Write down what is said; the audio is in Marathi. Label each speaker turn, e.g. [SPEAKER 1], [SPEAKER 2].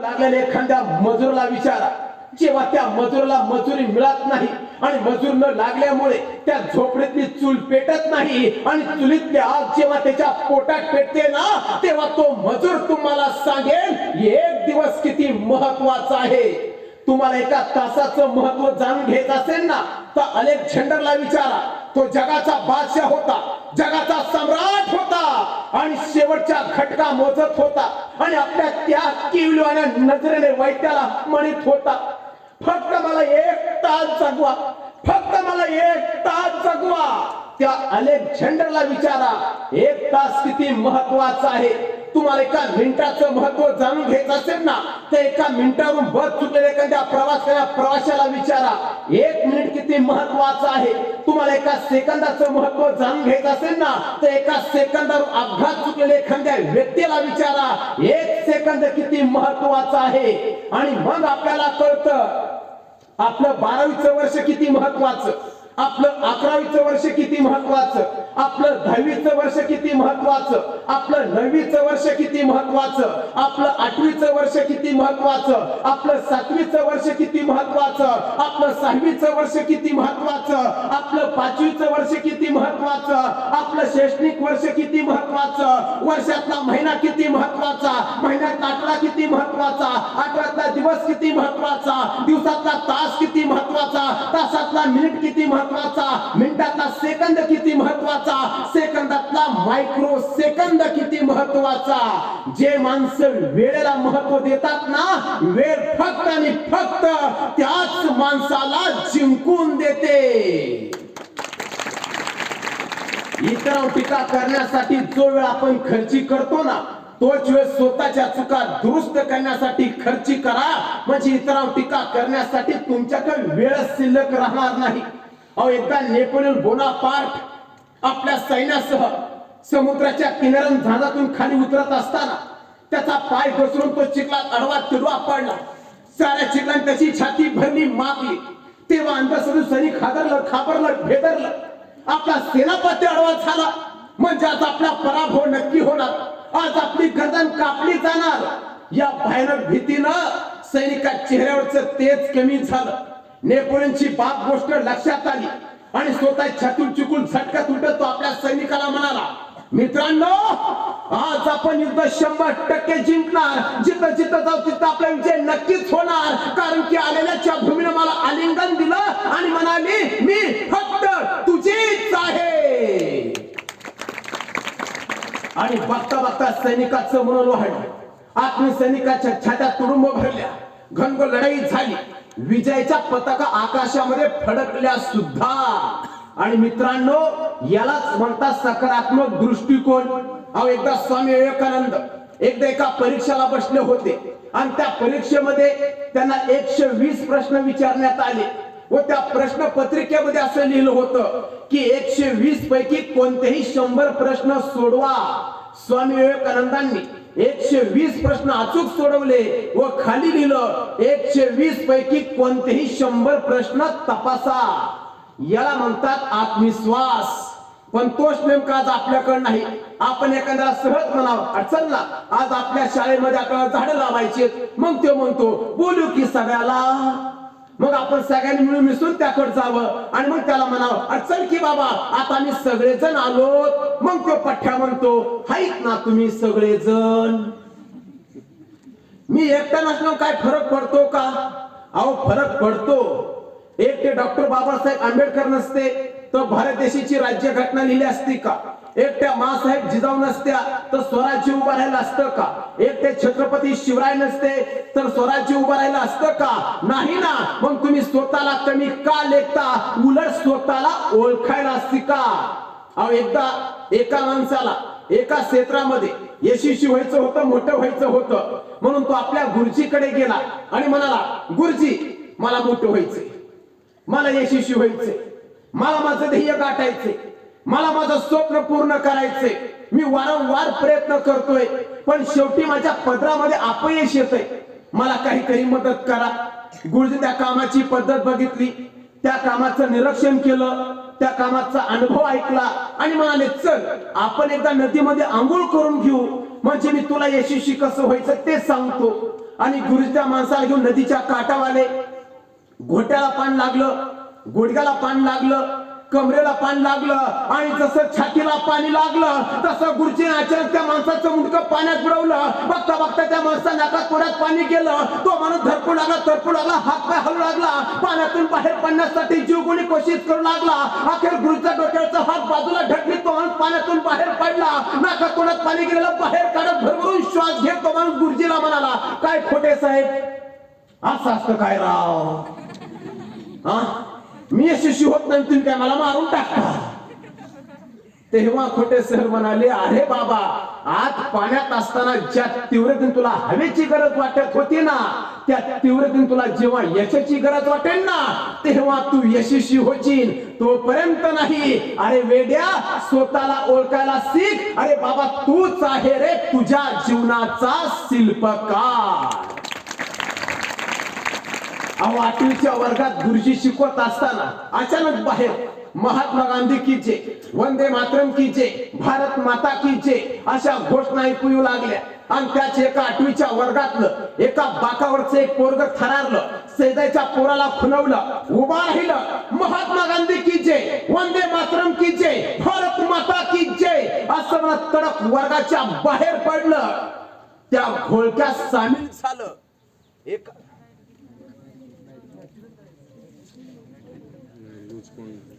[SPEAKER 1] लागलेल्या एखाद्या मजुराला विचारा. जेव्हा त्या मजुराला मजुरी मिळत नाही आणि मजूर न लागल्यामुळे त्या झोपडीतली चूल पेटत नाही आणि चुलीतली आग जेव्हा त्याच्या पोटात पेटते ना तेव्हा तो मजूर तुम्हाला सांगेल एक दिवस किती महत्त्वाचा आहे. तुम्हाला एका तासाचं महत्त्व जाणून घेत असेल ना तर अलेक्झांडरला विचारा. तो जगाचा बादशाह होता. जगाचा सम्राट शेवटच्या खटका मोजत होता. आणि आपल्या त्या किवल्याने नजरेने वैद्याला म्हणत होता फक्त मला एक तास जगवा फक्त मला एक तास जगवा. त्या अलेक्झांडरला विचारा एक तास किती महत्त्वाचा आहे? तुम्हाला एका मिनिटाचं महत्त्व जाणून घ्यायचं असेल ना तर एका मिनिटावरून बस चुकलेल्या एखाद्या प्रवास प्रवाशाला विचारा. एक मिनिट किती महत्वाचं आहे. तुम्हाला एका सेकंदाचं महत्त्व जाणून घ्यायचं असेल ना तर एका सेकंदावर अपघात चुकलेल्या एखाद्या व्यक्तीला विचारा. एक सेकंद किती महत्त्वाचा आहे. आणि मग आपल्याला कळतं आपलं बारावीचं वर्ष किती महत्वाचं. आपलं अकरावीचं वर्ष किती महत्वाचं? आपलं दहावीचं वर्ष किती महत्वाचं? आपलं नववीचं वर्ष किती महत्वाचं? आपलं आठवीचं वर्ष किती महत्वाचं? आपलं सातवीचं वर्ष किती महत्वाचं? आपलं सहावीचं वर्ष किती महत्वाचं? आपलं पाचवीचं वर्ष किती महत्वाचं? आपलं शैक्षणिक वर्ष किती महत्वाचं? वर्षातला महिना किती महत्त्वाचा? महिन्यात आठवडा किती महत्त्वाचा? आठवड्यातला दिवस किती महत्त्वाचा? दिवसातला तास किती महत्त्वाचा? तासातला मिनिट किती महत्त्वाचा? महत्त्वाचा. मिनिटातला सेकंद किती महत्त्वाचा? सेकंदातला मायक्रो सेकंद किती महत्त्वाचा? जे माणसं वेळेला महत्त्व देतात ना वेळ फक्त आणि फक्त त्याच माणसाला जिंकून देते. इतर टीका करण्यासाठी जो वेळ आपण खर्ची करतो ना तोच वेळ स्वतःच्या चुका दुरुस्त करण्यासाठी खर्ची करा. म्हणजे इतरांवर टीका करण्यासाठी तुमच्याकडे वेळ शिल्लक राहणार नाही. अहो एकदा नेपोलियन बोनापार्ट आपल्या सैन्यासह समुद्राच्या किनाऱ्यातून झाडातून खाली उतरत असताना त्याचा पाय घसरून तो चिखलात अडवा तिडवा पडला. साऱ्या चिखलान त्याची छाती भरली मागली तेव्हा अंधश्रद्धा सैनिक हादरलं खाबरलं भेदरलं. आपला सेनापती अडवा झाला. म्हणजे आज आपला पराभव नक्की होणार. आज आपली गर्दन कापली जाणार. या भयानक भीतीनं सैनिका चेहऱ्यावरच तेज कमी झालं. नेपोलियनची बाप गोष्ट लक्षात आली आणि स्वतः छातून चुकून झटकत उठत तो आपल्या सैनिकाला म्हणाला मित्रांनो आज आपण युद्ध शंभर टक्के जिंकणार. जिथं जिथं जाऊ तिथं आपला विजय नक्कीच होणार. कारण की आलेल्याच्या भूमीने मला आलिंगन दिलं आणि म्हणाली मी फक्त तुझीच आहे. आणि बघता बघता सैनिकाचं म्हणून वाढलं. आत्मी सैनिकाच्या छात्यात तुडुंब भरल्या. घनघोर लढाई झाली. विजयाच्या पताका आकाशामध्ये फडकल्या सुद्धा. आणि मित्रांनो यालाच म्हणतात सकारात्मक दृष्टिकोन. अहो एकदा स्वामी विवेकानंद एकदा एका परीक्षेला बसले होते. आणि त्या परीक्षेमध्ये त्यांना एकशे वीस प्रश्न विचारण्यात आले व त्या प्रश्न पत्रिकेमध्ये असं लिहिलं होतं की एकशे वीस पैकी कोणतेही शंभर प्रश्न सोडवा. स्वामी विवेकानंदांनी एकशे वीस प्रश्न अचूक सोडवले व खाली लिहिलं एकशे वीस पैकी कोणतेही शंभर प्रश्न तपासा. याला म्हणतात आत्मविश्वास. पण तोच नेमका आज आपल्याकडे नाही. आपण एखाद्याला सहज म्हणावं अडचण ना. आज आपल्या शाळेमध्ये आपल्याला झाडं लावायची मग तो म्हणतो बोलू की सगळ्याला. मग आपण सगळ्यांनी मिळून मिसळून त्याकडे जावं. आणि मग त्याला म्हणावं अडचण की बाबा आता आम्ही सगळेजण आलो मग तो पठ्ठ्या म्हणतो हाईत ना तुम्ही सगळेजण. मी एकटा नसलो काय फरक पडतो का? अहो फरक पडतो. एक ते डॉक्टर बाबासाहेब आंबेडकर नसते. तर भारत देशाची राज्य घटना लिहिली असती का? एकट्या मासाहेब जिजाऊ नसत्या तर स्वराज्य उभं राहिलं असतं का? एकटे छत्रपती शिवराय नसते तर स्वराज्य उभं राहिलं असतं का? नाही ना. मग तुम्ही स्वतःला कमी का लेखता? उलट स्वतःला ओळखायला असती का? अहो एकदा एका माणसाला एका क्षेत्रामध्ये यशस्वी व्हायचं होतं मोठं व्हायचं होतं. म्हणून तो आपल्या गुरुजीकडे गेला आणि म्हणाला गुरुजी मला मोठं व्हायचंय. मला यशस्वी व्हायचंय. मला माझं ध्येय गाठायचंय. मला माझं स्वप्न पूर्ण करायचंय. मी वारंवार प्रयत्न करतोय पण शेवटी माझ्या पदरामध्ये अपयश येतंय. मला काहीतरी मदत करा. गुरुजी त्या कामाची पद्धत बघितली. त्या कामाचं निरीक्षण केलं. त्या कामाचा अनुभव ऐकला. आणि म्हणाले चल आपण एकदा नदीमध्ये आंघोळ करून घेऊ. म्हणजे मी तुला यशस्वी कसं व्हायचं ते सांगतो. आणि गुरुच्या माणसाला घेऊन नदीच्या काठावाले घोट्याला पान लागलं. गुडघ्याला पाणी लागलं कमरेला पाणी लागलं आणि जसं छातीला पाणी लागलं तसं गुरुजी अचानक त्या माणसाचं मुंडकं पाण्यात बुडवलं. बघता बघता त्या माणसा नाकात पोटात पाणी गेलं. तो माणूस धरपू लागला तरपू लागला हात पाय हलू लागला. पाण्यातून बाहेर पडण्यासाठी जीव कोणी कोशिश करू लागला. अखेर गुरुच्या डोक्याचा हात बाजूला ढकलीत तो माणूस पाण्यातून बाहेर पडला. नाकात तोंडात पाणी गेलेलं बाहेर काढत भरभरून श्वास घेत तो माणूस गुरुजीला म्हणाला काय खोटे साहेब? असं असतं काय राव? हा? मी यशस्वी होत नाही तुम्ही काय मला मारून टाकता? तेव्हा खोटे सर म्हणाले अरे बाबा आत पाण्यात असताना ज्या तीव्रतेने तुला हवेची गरज वाटत होती ना त्या तीव्रतेने तुला जेव्हा यशाची गरज वाटेल ना तेव्हा तू यशस्वी होशील. तोपर्यंत नाही. अरे वेड्या स्वतःला ओळखायला शिक अरे बाबा तूच आहे रे तुझ्या जीवनाचा शिल्पकार. अहो आठवीच्या वर्गात गुरुजी शिकवत असताना अचानक बाहेर महात्मा गांधी की जे वंदे मातरम की जे भारत माता की जे अशा घोषणा ऐकू येऊ लागल्या. आणि त्याच एका आठवीच्या वर्गातलं एका बाकावरचं एक पोरग थरारलं सेदाच्या पोराला खुनवलं उभा राहिलं महात्मा गांधी की जय वंदे मातरम की जय भारत माता की जय असं म्हणत कडक वर्गाच्या बाहेर पडलं. त्या घोळक्यात सामील झालं. एक
[SPEAKER 2] लूज कोण